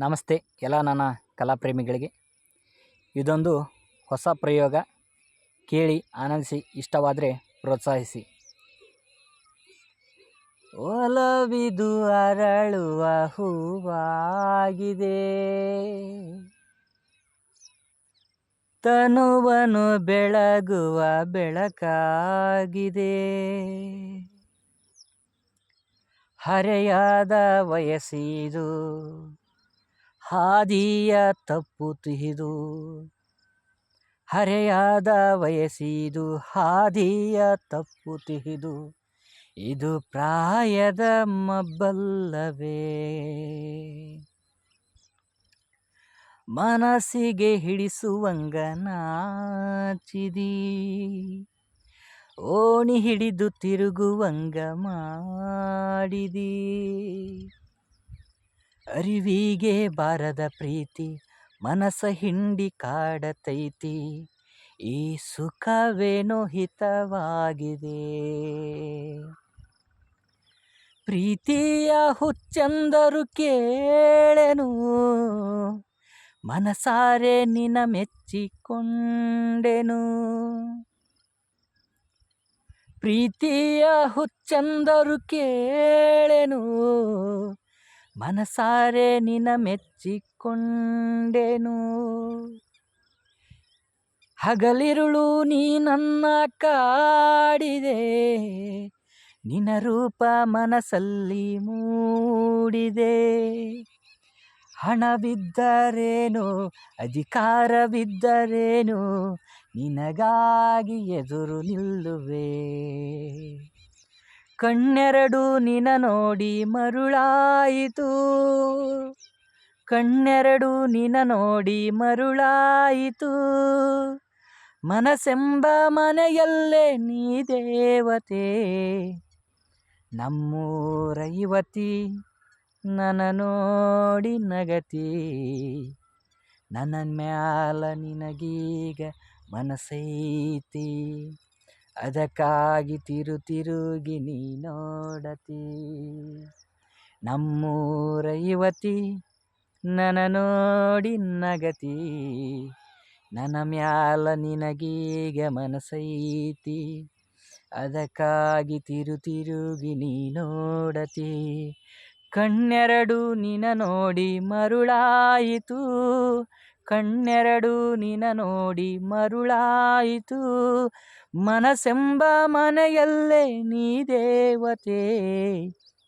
ನಮಸ್ತೆ ಎಲ್ಲ ನನ್ನ ಕಲಾಪ್ರೇಮಿಗಳಿಗೆ. ಇದೊಂದು ಹೊಸ ಪ್ರಯೋಗ. ಕೇಳಿ, ಆನಂದಿಸಿ, ಇಷ್ಟವಾದರೆ ಪ್ರೋತ್ಸಾಹಿಸಿ. ಒಲವಿದು ಅರಳುವ ಹೂವಾಗಿದೆ. ತನುವನು ಬೆಳಗುವ ಬೆಳಕಾಗಿದೆ. ಹರೆಯಾದ ವಯಸ್ಸಿದು ಹಾದಿಯ ತಪ್ಪು ತಿಹಿದು ಹರೆಯಾದ ವಯಸ್ಸಿದು ಹಾದಿಯ ತಪ್ಪು ತಿಹಿದು ಇದು ಪ್ರಾಯದ ಮಬ್ಬಲ್ಲವೇ? ಮನಸ್ಸಿಗೆ ಹಿಡಿಸುವಂಗ ನಾಚಿದಿ, ಓಣಿ ಹಿಡಿದು ತಿರುಗುವಂಗ ಮಾಡಿದಿ. ಅರಿವಿಗೆ ಬಾರದ ಪ್ರೀತಿ, ಮನಸ ಹಿಂಡಿ ಕಾಡತೈತಿ. ಈ ಸುಖವೇನೋ ಹಿತವಾಗಿದೆ. ಪ್ರೀತಿಯ ಹುಚ್ಚಂದರು ಕೇಳೆನು, ಮನಸಾರೆ ನಿನ ಮೆಚ್ಚಿಕೊಂಡೆನು. ಪ್ರೀತಿಯ ಹುಚ್ಚಂದರು ಕೇಳೆನು ಮನಸಾರೆ ನಿನ ಮೆಚ್ಚಿಕೊಂಡೆನು. ಹಗಲಿರುಳು ನೀ ನನ್ನ ಕಾಡಿದೆ ನಿನ ರೂಪ ಮನಸ್ಸಲ್ಲಿ ಮೂಡಿದೆ. ಹಣವಿದ್ದರೇನು, ಅಧಿಕಾರವಿದ್ದರೇನು, ನಿನಗಾಗಿ ಎದುರು ನಿಲ್ಲುವೆ. ಕಣ್ಣೆರಡು ನಿನ ನೋಡಿ ಮರುಳಾಯಿತು. ಕಣ್ಣೆರಡು ನಿನ ನೋಡಿ ಮರುಳಾಯಿತು. ಮನಸೆಂಬ ಮನೆಯಲ್ಲೇ ನೀ ದೇವತೆ. ನಮ್ಮೂರ ಯುವತಿ ನನ್ನ ನೋಡಿ ನಗತಿ. ನನ್ನ ಮ್ಯಾಲ ನಿನಗೀಗ ಮನಸ್ಸೈತಿ ಅದಕ್ಕಾಗಿ ತಿರು ತಿರುಗಿ ನೀ ನೋಡತಿ. ನಮ್ಮೂರ ಯುವತಿ ನನ್ನ ನೋಡಿ ನಗತಿ. ನನ್ನ ಮ್ಯಾಲ ನಿನಗೀಗ ಮನಸೈತಿ. ಅದಕ್ಕಾಗಿ ತಿರು ತಿರುಗಿ ನೀ ನೋಡತಿ. ಕಣ್ಣೆರಡು ನಿನ ನೋಡಿ ಮರುಳಾಯಿತು. ಕಣ್ಣೆರಡು ನಿನ ನೋಡಿ ಮರುಳಾಯಿತು. ಮನಸ್ಸೆಂಬ ಮನೆಯಲ್ಲೇ ನೀ ದೇವತೆ.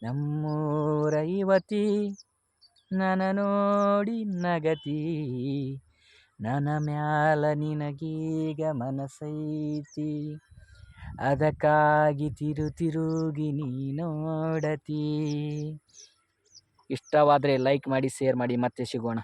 ನಮ್ಮೂರೈವತಿ ನನ ನೋಡಿ ನಗತಿ. ನನ್ನ ಮ್ಯಾಲ ನಿನಗೀಗ ಮನಸ್ಸೈತಿ ಅದಕ್ಕಾಗಿ ತಿರು ತಿರುಗಿ ನೀ ನೋಡತಿ. ಇಷ್ಟವಾದರೆ ಲೈಕ್ ಮಾಡಿ ಶೇರ್ ಮಾಡಿ, ಮತ್ತೆ ಸಿಗೋಣ.